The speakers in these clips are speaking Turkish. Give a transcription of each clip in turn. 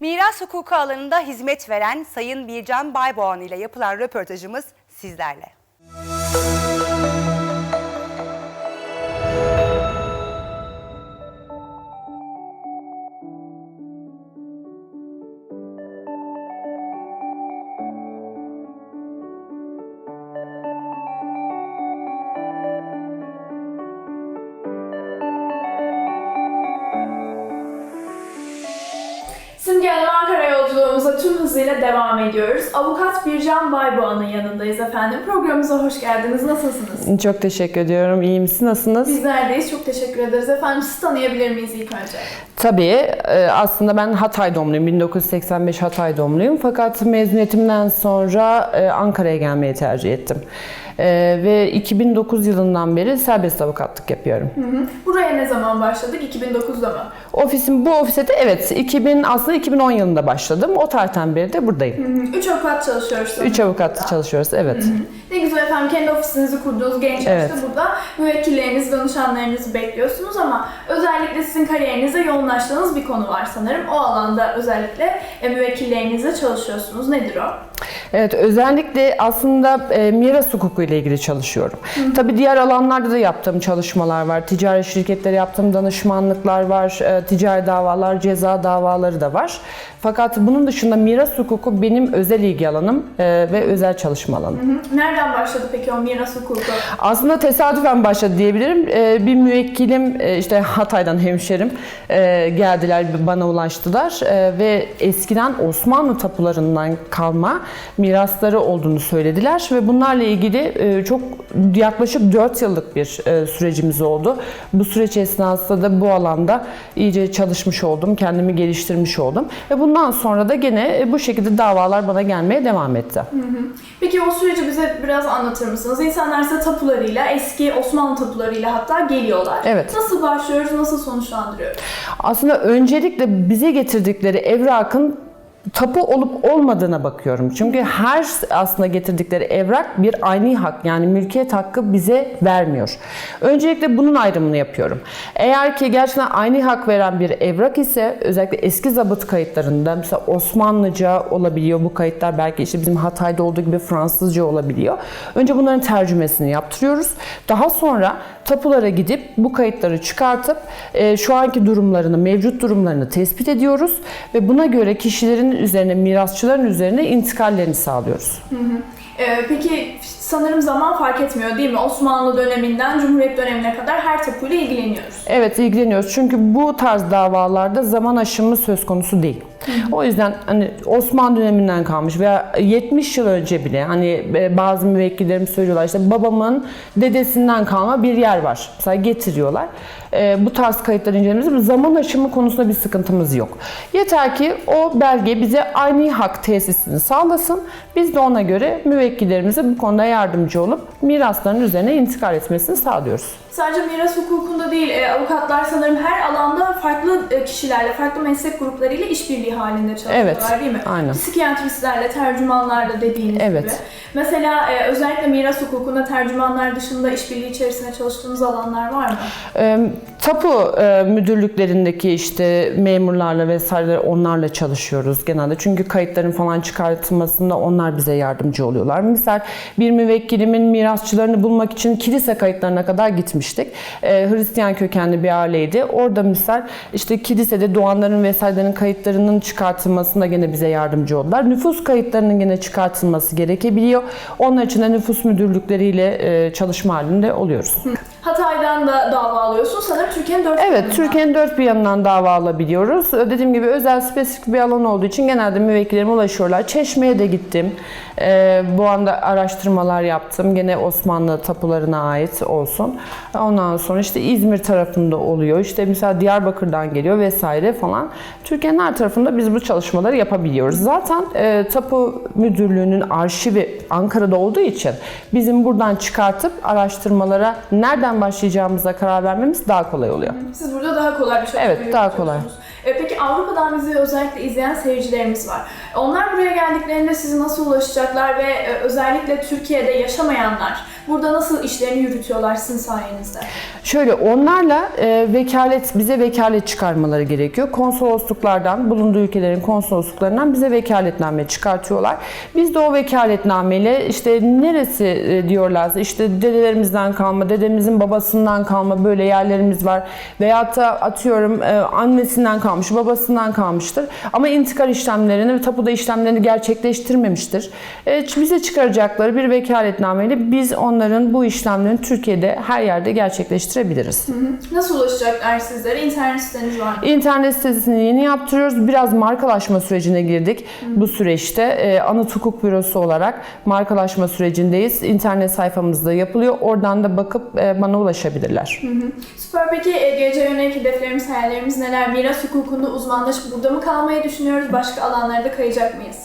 Miras hukuku alanında hizmet veren Sayın Bircan Bayboğan ile yapılan röportajımız sizlerle. Hızıyla devam ediyoruz. Avukat Bircan Bayboğan'ın yanındayız efendim. Programımıza hoş geldiniz. Nasılsınız? Çok teşekkür ediyorum. İyi misiniz? Nasılsınız? Bizlerdeyiz. Çok teşekkür ederiz efendim. Sizi tanıyabilir miyiz ilk önce? Tabii. e, Aslında ben Hatay doğumluyum. 1985 Hatay doğumluyum. Fakat mezuniyetimden sonra e, Ankara'ya gelmeyi tercih ettim. E, Ve 2009 yılından beri serbest avukatlık yapıyorum. Hı hı. Buraya ne zaman başladık? 2009'da mı? Ofisim bu ofise de evet 2000 aslında 2010 yılında başladım. O tarihten beri de buradayım. Hı hı. Üç avukat çalışıyoruz. Üç avukat çalışıyoruz. Evet. Ne güzel efendim kendi ofisinizi kurduğunuz genç yaşta Evet. burada müvekkilleriniz, danışanlarınızı bekliyorsunuz ama özellikle sizin kariyerinize yoğunlaştığınız bir konu var sanırım. O alanda özellikle e, müvekkillerinizle çalışıyorsunuz. Nedir o? Evet, özellikle aslında e, miras hukuku ile ilgili çalışıyorum. Tabii diğer alanlarda da yaptığım çalışmalar var. Ticari şirketlere yaptığım danışmanlıklar var, e, ticari davalar, ceza davaları da var. Fakat bunun dışında miras hukuku benim özel ilgi alanım e, ve özel çalışma alanım. Hı hı. Nereden başladı peki o miras hukuku? Aslında tesadüfen başladı diyebilirim. Ee, bir müvekkilim e, işte Hatay'dan hemşerim e, geldiler bana ulaştılar E, ve eskiden Osmanlı tapularından kalma mirasları olduğunu söylediler ve bunlarla ilgili e, çok yaklaşık 4 yıllık bir e, sürecimiz oldu. Bu süreç esnasında da bu alanda iyice çalışmış oldum, kendimi geliştirmiş oldum ve bundan sonra da gene e, bu şekilde davalar bana gelmeye devam etti. Peki o süreci bize biraz anlatır mısınız? İnsanlar size tapularıyla, eski Osmanlı tapularıyla hatta geliyorlar. Evet. Nasıl başlıyoruz, nasıl sonuçlandırıyoruz? Aslında öncelikle bize getirdikleri evrakın tapu olup olmadığına bakıyorum. Çünkü her aslında getirdikleri evrak bir aynı hak yani mülkiyet hakkı bize vermiyor. Öncelikle bunun ayrımını yapıyorum. Eğer ki gerçekten aynı hak veren bir evrak ise özellikle eski zabıt kayıtlarında mesela Osmanlıca olabiliyor bu kayıtlar belki işte bizim Hatay'da olduğu gibi Fransızca olabiliyor. Önce bunların tercümesini yaptırıyoruz. Daha sonra tapulara gidip bu kayıtları çıkartıp e, şu anki durumlarını, mevcut durumlarını tespit ediyoruz ve buna göre kişilerin üzerine, mirasçıların üzerine intikallerini sağlıyoruz. Ee, peki sanırım zaman fark etmiyor değil mi? Osmanlı döneminden Cumhuriyet dönemine kadar her tapuyla ilgileniyoruz. Evet ilgileniyoruz çünkü bu tarz davalarda zaman aşımı söz konusu değil. O yüzden hani Osmanlı döneminden kalmış veya 70 yıl önce bile hani e, bazı müvekkillerim söylüyorlar işte babamın dedesinden kalma bir yer var. Mesela getiriyorlar. E, bu tarz kayıtları incelememiz zaman aşımı konusunda bir sıkıntımız yok. Yeter ki o belge bize aynı hak tesisini sağlasın. Biz de ona göre müvekkillerimize bu konuda yardımcı olup mirasların üzerine intikal etmesini sağlıyoruz. Sadece miras hukukunda değil, e, avukatlar sanırım her alanda farklı e, kişilerle, farklı meslek gruplarıyla işbirliği halinde çalışıyorlar Evet, değil mi? aynen. Psikiyatristlerle, tercümanlarla dediğiniz Evet. gibi. Mesela e, özellikle miras hukukunda tercümanlar dışında işbirliği içerisinde çalıştığınız alanlar var mı? E, Tapu e, müdürlüklerindeki işte memurlarla vesaire onlarla çalışıyoruz genelde. Çünkü kayıtların falan çıkartılmasında onlar bize yardımcı oluyorlar. Misal bir müvekkilimin mirasçılarını bulmak için kilise kayıtlarına kadar gitmiştik. E, Hristiyan kökenli bir aileydi. Orada misal işte kilisede doğanların vesairelerin kayıtlarının çıkartılmasında gene bize yardımcı oldular. Nüfus kayıtlarının gene çıkartılması gerekebiliyor. Onlar için de nüfus müdürlükleriyle e, çalışma halinde oluyoruz. Hatay'dan da dava alıyorsun. Sanırım Türkiye'nin dört Evet. Türkiye'nin dört bir yanından dava alabiliyoruz. Dediğim gibi özel spesifik bir alan olduğu için genelde müvekkillerime ulaşıyorlar. Çeşme'ye de gittim. Ee, bu anda araştırmalar yaptım. Gene Osmanlı tapularına ait olsun. Ondan sonra işte İzmir tarafında oluyor. İşte mesela Diyarbakır'dan geliyor vesaire falan. Türkiye'nin her tarafında biz bu çalışmaları yapabiliyoruz. Zaten e, tapu müdürlüğünün arşivi Ankara'da olduğu için bizim buradan çıkartıp araştırmalara nereden başlayacağımıza karar vermemiz daha kolay oluyor. Siz burada daha kolay bir şey Evet, daha kolay. E, peki Avrupa'dan bizi özellikle izleyen seyircilerimiz var. Onlar buraya geldiklerinde size nasıl ulaşacaklar ve e, özellikle Türkiye'de yaşamayanlar burada nasıl işlerini yürütüyorlar sizin sayenizde? Şöyle onlarla e, vekalet bize vekalet çıkarmaları gerekiyor. Konsolosluklardan, bulunduğu ülkelerin konsolosluklarından bize vekaletname çıkartıyorlar. Biz de o vekaletnameyle işte neresi e, diyorlarsa işte dedelerimizden kalma, dedemizin babasından kalma böyle yerlerimiz var. Veyahut da atıyorum e, annesinden kalmış, babasından kalmıştır. Ama intikal işlemlerini ve tapuda işlemlerini gerçekleştirmemiştir. E, bize çıkaracakları bir vekaletnameyle biz onların bu işlemlerini Türkiye'de her yerde gerçekleştirebiliriz. Nasıl ulaşacaklar sizlere? İnternet siteniz var mı? İnternet sitesini yeni yaptırıyoruz. Biraz markalaşma sürecine girdik bu süreçte. E, Anıt Hukuk Bürosu olarak markalaşma sürecindeyiz. İnternet sayfamızda yapılıyor. Oradan da bakıp e, bana ulaşabilirler. Süper. Peki e, geleceğe yönelik hedeflerimiz, hayallerimiz neler? Miras hukukunda uzmanlaşıp burada mı kalmayı düşünüyoruz? Başka alanlarda kayacak mıyız?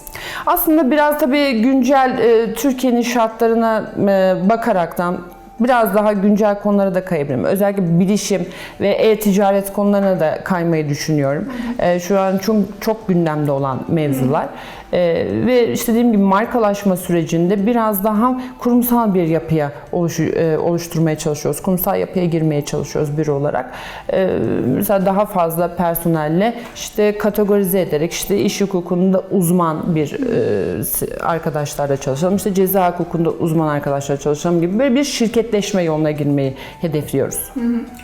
Aslında biraz tabii güncel e, Türkiye'nin şartlarına e, bakaraktan biraz daha güncel konulara da kayabilirim. Özellikle bilişim ve e-ticaret konularına da kaymayı düşünüyorum. E, şu an çok, çok gündemde olan mevzular. E, ve işte dediğim gibi markalaşma sürecinde biraz daha kurumsal bir yapıya oluşu, e, oluşturmaya çalışıyoruz. Kurumsal yapıya girmeye çalışıyoruz bir olarak. E, mesela daha fazla personelle işte kategorize ederek işte iş hukukunda uzman bir e, arkadaşlarla çalışalım. İşte ceza hukukunda uzman arkadaşlarla çalışalım gibi böyle bir şirketleşme yoluna girmeyi hedefliyoruz.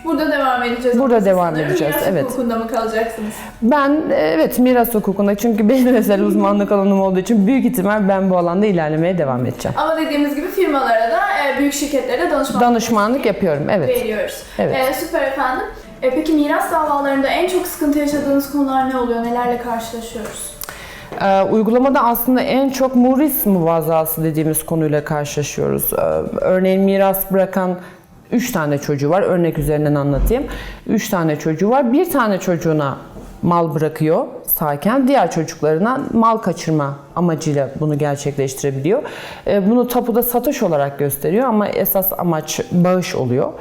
Burada devam edeceğiz. Burada devam edeceğiz, Miras evet. hukukunda mı kalacaksınız? Ben e, evet miras hukukunda çünkü benim özel uzmanlık alanım olduğu için büyük ihtimal ben bu alanda ilerlemeye devam edeceğim. Ama dediğimiz gibi firmalara da, e, büyük şirketlere danışmanlık Danışmanlık yapıyorum evet. veriyoruz. Evet. E, süper efendim. E, peki miras davalarında en çok sıkıntı yaşadığınız konular ne oluyor? Nelerle karşılaşıyoruz? Ee, uygulamada aslında en çok muris muvazası dediğimiz konuyla karşılaşıyoruz. Ee, örneğin miras bırakan 3 tane çocuğu var. Örnek üzerinden anlatayım. 3 tane çocuğu var. Bir tane çocuğuna mal bırakıyor sağken diğer çocuklarına mal kaçırma amacıyla bunu gerçekleştirebiliyor. Ee, Bunu tapuda satış olarak gösteriyor ama esas amaç bağış oluyor.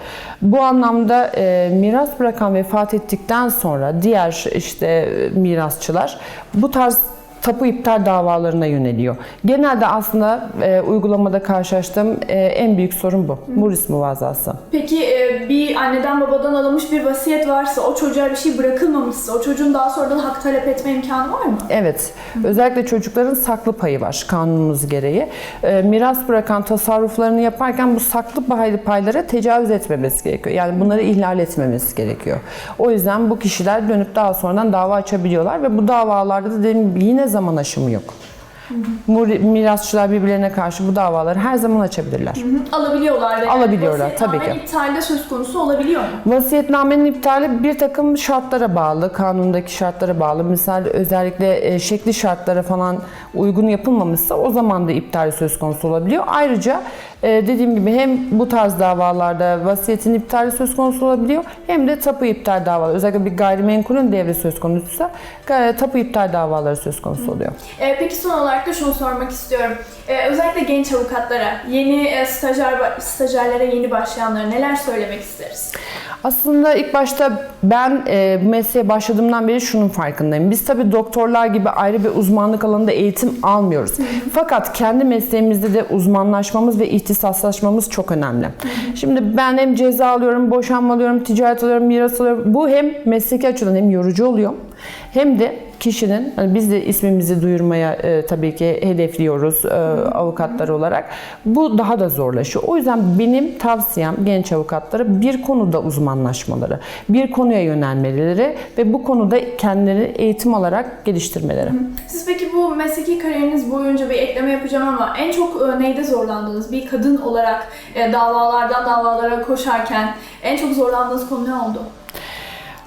Bu anlamda e, miras bırakan vefat ettikten sonra diğer işte mirasçılar bu tarz tapu iptal davalarına yöneliyor. Genelde aslında e, uygulamada karşılaştığım e, en büyük sorun bu. Muris muvazası. Peki e, bir anneden babadan alınmış bir vasiyet varsa, o çocuğa bir şey bırakılmamışsa, o çocuğun daha sonradan hak talep etme imkanı var mı? Evet. Özellikle çocukların saklı payı var kanunumuz gereği. E, miras bırakan tasarruflarını yaparken bu saklı paylı paylara tecavüz etmemesi gerekiyor. Yani bunları ihlal etmemesi gerekiyor. O yüzden bu kişiler dönüp daha sonradan dava açabiliyorlar ve bu davalarda da dediğim yine zaman aşımı yok. Muri- Mirasçılar birbirlerine karşı bu davaları her zaman açabilirler. Alabiliyorlar. da Alabiliyorlar, vasiyetname tabii ki. iptalde söz konusu olabiliyor mu? Vasiyetnamenin iptali bir takım şartlara bağlı, kanundaki şartlara bağlı. Misal özellikle e, şekli şartlara falan uygun yapılmamışsa o zaman da iptal söz konusu olabiliyor. Ayrıca e, dediğim gibi hem bu tarz davalarda vasiyetin iptali söz konusu olabiliyor hem de tapu iptal davaları. Özellikle bir gayrimenkulün devri söz konusuysa tapu iptal davaları söz konusu oluyor. E, peki son olarak da şunu sormak istiyorum. E, özellikle genç avukatlara, yeni e, stajyer stajyerlere yeni başlayanlara neler söylemek isteriz? Aslında ilk başta ben e, bu mesleğe başladığımdan beri şunun farkındayım. Biz tabii doktorlar gibi ayrı bir uzmanlık alanında eğitim almıyoruz. Fakat kendi mesleğimizde de uzmanlaşmamız ve ihtisaslaşmamız çok önemli. Şimdi ben hem ceza alıyorum, boşanma alıyorum, ticaret alıyorum, miras alıyorum. Bu hem mesleki açıdan hem yorucu oluyor hem de kişinin, hani biz de ismimizi duyurmaya e, tabii ki hedefliyoruz e, avukatlar olarak. Bu daha da zorlaşıyor. O yüzden benim tavsiyem genç avukatlara bir konuda uzmanlaşmaları, bir konuya yönelmeleri ve bu konuda kendilerini eğitim alarak geliştirmeleri. Siz peki bu mesleki kariyeriniz boyunca bir ekleme yapacağım ama en çok e, neyde zorlandınız? Bir kadın olarak e, davalardan davalara koşarken en çok zorlandığınız konu ne oldu?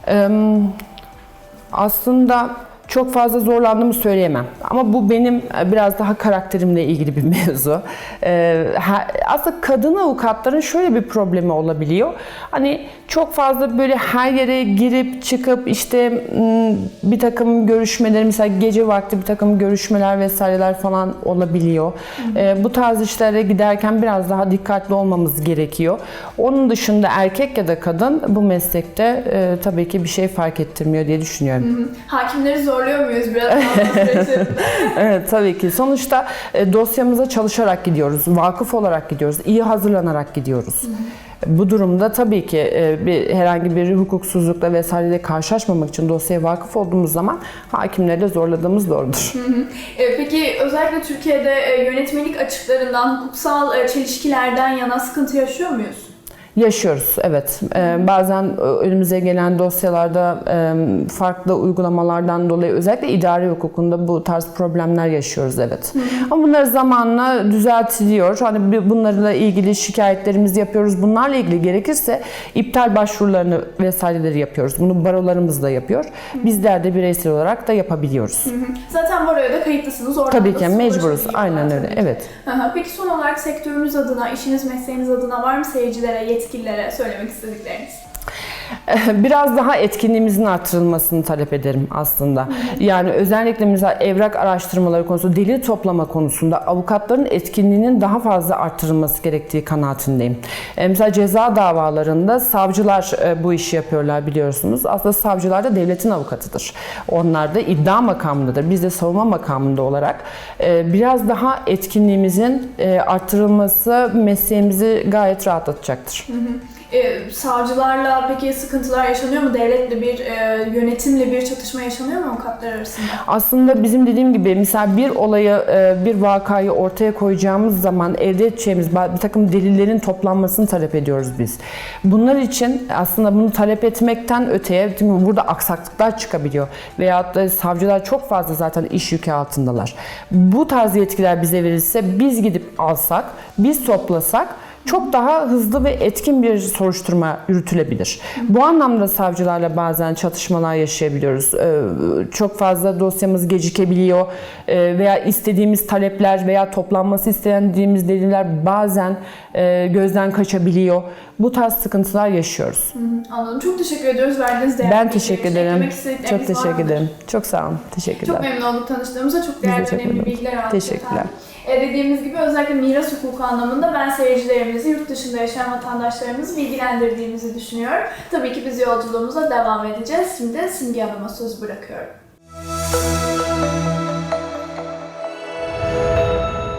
Eee, Aslında çok fazla zorlandığımı söyleyemem. Ama bu benim e, biraz daha karakterimle ilgili bir mevzu. Ee, ha- aslında kadın avukatların şöyle bir problemi olabiliyor. Hani çok fazla böyle her yere girip çıkıp işte m, bir takım görüşmeler mesela gece vakti bir takım görüşmeler vesaireler falan olabiliyor. Ee, bu tarz işlere giderken biraz daha dikkatli olmamız gerekiyor. Onun dışında erkek ya da kadın bu meslekte e, tabii ki bir şey fark ettirmiyor diye düşünüyorum. Hakimleri zorlayan zorluyor muyuz biraz? Evet tabii ki. Sonuçta e, dosyamıza çalışarak gidiyoruz, vakıf olarak gidiyoruz, iyi hazırlanarak gidiyoruz. Bu durumda tabii ki e, bir herhangi bir hukuksuzlukla vesaireyle karşılaşmamak için dosyaya vakıf olduğumuz zaman hakimleri de zorladığımız doğrudur. E, Peki özellikle Türkiye'de e, yönetmelik açıklarından, hukuksal e, çelişkilerden yana sıkıntı yaşıyor muyuz? Yaşıyoruz, evet. Ee, bazen e, önümüze gelen dosyalarda e, farklı uygulamalardan dolayı özellikle idari hukukunda bu tarz problemler yaşıyoruz, evet. Ama bunlar zamanla düzeltiliyor. Hani bunlarla ilgili şikayetlerimizi yapıyoruz. Bunlarla ilgili gerekirse iptal başvurularını vesaireleri yapıyoruz. Bunu barolarımız da yapıyor. Bizler de bireysel olarak da yapabiliyoruz. Zaten buraya da kayıtlısınız. Oradan Tabii ki mecburuz. Aynen öyle. Evet. Aha, Peki son olarak sektörümüz adına, işiniz mesleğiniz adına var mı seyircilere, yetkililere söylemek istedikleriniz? Biraz daha etkinliğimizin artırılmasını talep ederim aslında. Yani özellikle mesela evrak araştırmaları konusunda, delil toplama konusunda avukatların etkinliğinin daha fazla artırılması gerektiği kanaatindeyim. E, Mesela ceza davalarında savcılar e, bu işi yapıyorlar biliyorsunuz. Aslında savcılar da devletin avukatıdır. Onlar da iddia makamındadır. Biz de savunma makamında olarak e, biraz daha etkinliğimizin artırılması mesleğimizi gayet rahatlatacaktır. Ee, savcılarla peki sıkıntılar yaşanıyor mu? Devletle bir, e, yönetimle bir çatışma yaşanıyor mu avukatlar arasında? Aslında bizim dediğim gibi mesela bir olayı, e, bir vakayı ortaya koyacağımız zaman elde edeceğimiz bir takım delillerin toplanmasını talep ediyoruz biz. Bunlar için aslında bunu talep etmekten öteye burada aksaklıklar çıkabiliyor. Veyahut da savcılar çok fazla zaten iş yükü altındalar. Bu tarz yetkiler bize verilse biz gidip alsak, biz toplasak çok daha hızlı ve etkin bir soruşturma yürütülebilir. Bu anlamda savcılarla bazen çatışmalar yaşayabiliyoruz. Ee, Çok fazla dosyamız gecikebiliyor Ee, veya istediğimiz talepler veya toplanması istendiğimiz deliller bazen e, gözden kaçabiliyor. Bu tarz sıkıntılar yaşıyoruz. Anladım. Çok teşekkür ediyoruz verdiğiniz değerli Ben teşekkür ederim. Çok teşekkür ederim. Çok sağ olun. Teşekkürler. Çok memnun olduk tanıştığımıza. Çok değerli, önemli bilgiler aldık. Teşekkürler. efendim. E, dediğimiz gibi özellikle miras hukuku anlamında ben seyircilerimizi, yurt dışında yaşayan vatandaşlarımızı bilgilendirdiğimizi düşünüyorum. Tabii ki biz yolculuğumuza devam edeceğiz. Şimdi Simge Hanım'a söz bırakıyorum.